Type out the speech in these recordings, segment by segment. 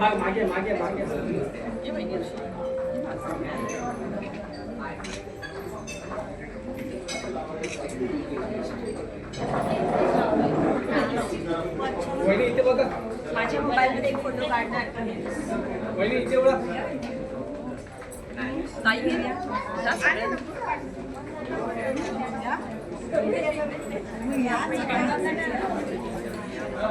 मागे मागे मागे. वहिनी इथे बघा. माझ्या मोबाईलमध्ये एक फोटो काढणार वहिनी इथे बघा. गेल्या जा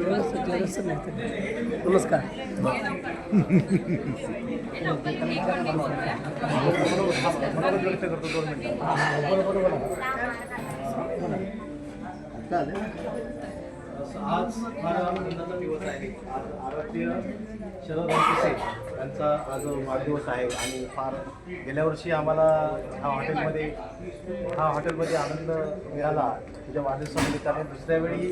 नमस्कार. आज फार आनंदाचा दिवस आहे. आज आराध्य शरद रामपिसे यांचा आज वाढदिवस आहे आणि फार गेल्या वर्षी आम्हाला ह्या हॉटेलमध्ये हा हॉटेलमध्ये आनंद मिळाला. तुझ्या वाढदिवसानिमित्ताने दुसऱ्या वेळी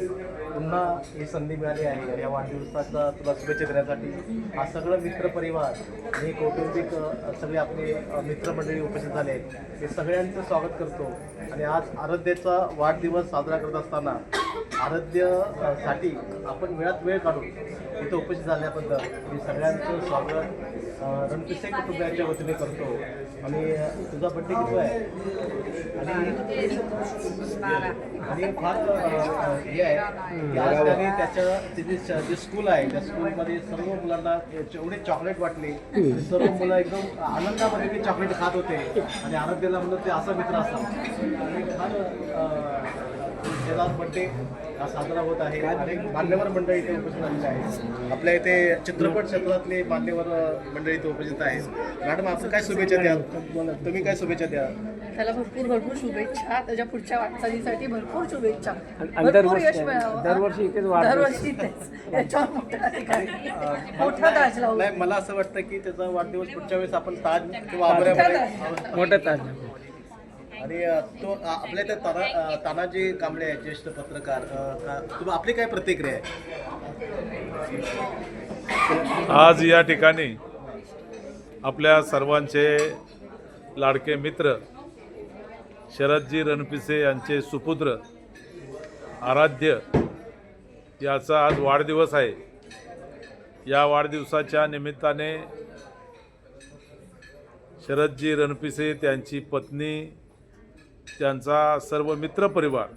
पुन्हा ही संधी मिळाली आहे. या वाढदिवसाचा तुला शुभेच्छा देण्यासाठी हा सगळं मित्रपरिवार आणि कौटुंबिक सगळे आपले मित्रमंडळी उपस्थित झाले आहेत. हे सगळ्यांचं स्वागत करतो. आणि आज आराध्याचा वाढदिवस साजरा करत असताना आराध्यासाठी आपण वेळात वेळ काढून इथं उपस्थित झाल्याबद्दल मी सगळ्यांचं स्वागत रणपिसे कुटुंबियांच्या वतीने करतो. आणि तुझा बड्डे किती आहे? आणि आणि फार हे आहे की आज त्याने त्याच्या तिथे जे स्कूल आहे त्या स्कूलमध्ये सर्व मुलांना जेवढे चॉकलेट वाटले. सर्व मुलं एकदम आनंदामध्ये ते चॉकलेट खात होते. आणि आरोग्याला म्हणलं ते असा मित्र असतात आणि फार बड्डे हा साजरा होत आहे. अनेक मान्यवर मंडळी इथे उपस्थित झालेले आहेत. आपल्या इथे चित्रपट क्षेत्रातले मान्यवर मंडळी इथे उपस्थित आहेत. मॅडम आपण काय शुभेच्छा द्याल तुम्ही काय शुभेच्छा द्याल त्याला भरपूर भरपूर शुभेच्छा. त्याच्या पुढच्या वाटचालीसाठी भरपूर शुभेच्छा. भरपूर दरवर्षी- यश मिळावं. दरवर्षी इथेच याच्यावर मोठा ताज मला असं वाटतं की त्याचा वाढदिवस पुढच्या वेळेस आपण ताज किंवा मोठं ताज. आणि तो आपल्या त्या ताना तानाजी कांबळे ज्येष्ठ पत्रकार. तुम्ही आपली काय प्रतिक्रिया आहे? आज या ठिकाणी आपल्या सर्वांचे लाडके मित्र शरदजी रणपिसे यांचे सुपुत्र आराध्य याचा आज वाढदिवस आहे. या वाढदिवसाच्या निमित्ताने शरदजी रणपिसे त्यांची पत्नी त्यांचा सर्व मित्रपरिवार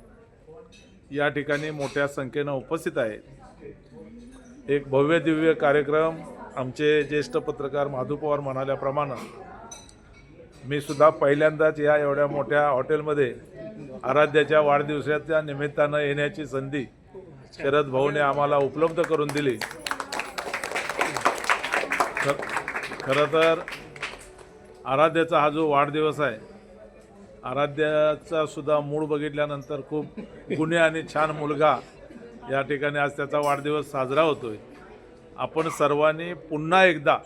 या ठिकाणी मोठ्या संख्येनं उपस्थित आहेत एक भव्य दिव्य कार्यक्रम आमचे ज्येष्ठ पत्रकार माधू पवार म्हणाल्याप्रमाणे मी सुद्धा पहिल्यांदाच या एवढ्या मोठ्या हॉटेलमध्ये आराध्याच्या वाढदिवसाच्या निमित्तानं येण्याची संधी शरद भाऊने आम्हाला उपलब्ध करून दिली. खरं तर आराध्याचा हा जो वाढदिवस आहे आराध्याचा सुद्धा मूळ बघितल्यानंतर खूप गुन्हे आणि छान मुलगा या ठिकाणी आज त्याचा वाढदिवस साजरा होतोय. आपण सर्वांनी पुन्हा एकदा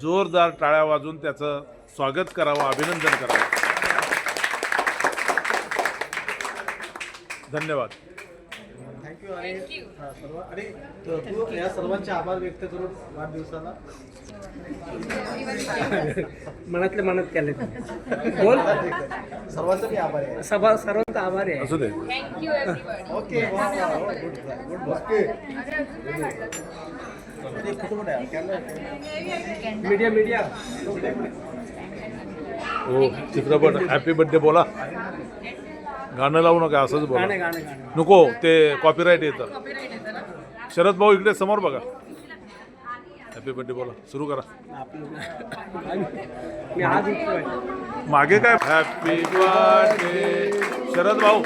जोरदार टाळ्या वाजून त्याचं स्वागत करावं अभिनंदन करावं. धन्यवाद. थँक्यू आणि हा, सर्व आणि तू तू या सर्वांचे आभार व्यक्त करून वाढदिवसाला. मनातले मनात केले बोल. सर्वांचा मी आभार आहे. सभा सर्वांचा आभारी आहे. असू दे. ओके. वा वा वा गुड ओके फोटो कुठे आहे? कॅमेरा मीडिया मीडिया हो चित्रपट. हॅपी बर्थडे बोला. गाणं लावू नका असंच बोला. गाणे गाणे गाणे. नको ते कॉपीराईट येतं. शरद भाऊ इकडे समोर बघा. हॅपी बर्थडे बोला. सुरू करा. आपलं मी आज उठलोय मागे काय? हॅपी बर्थडे शरद भाऊ.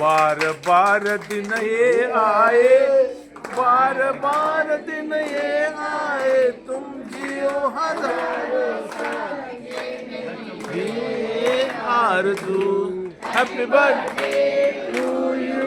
बार बार दिन ये आए बार बार दिन ये आए तुम जियो हजार साल। ये आरज़ू। Happy birthday to you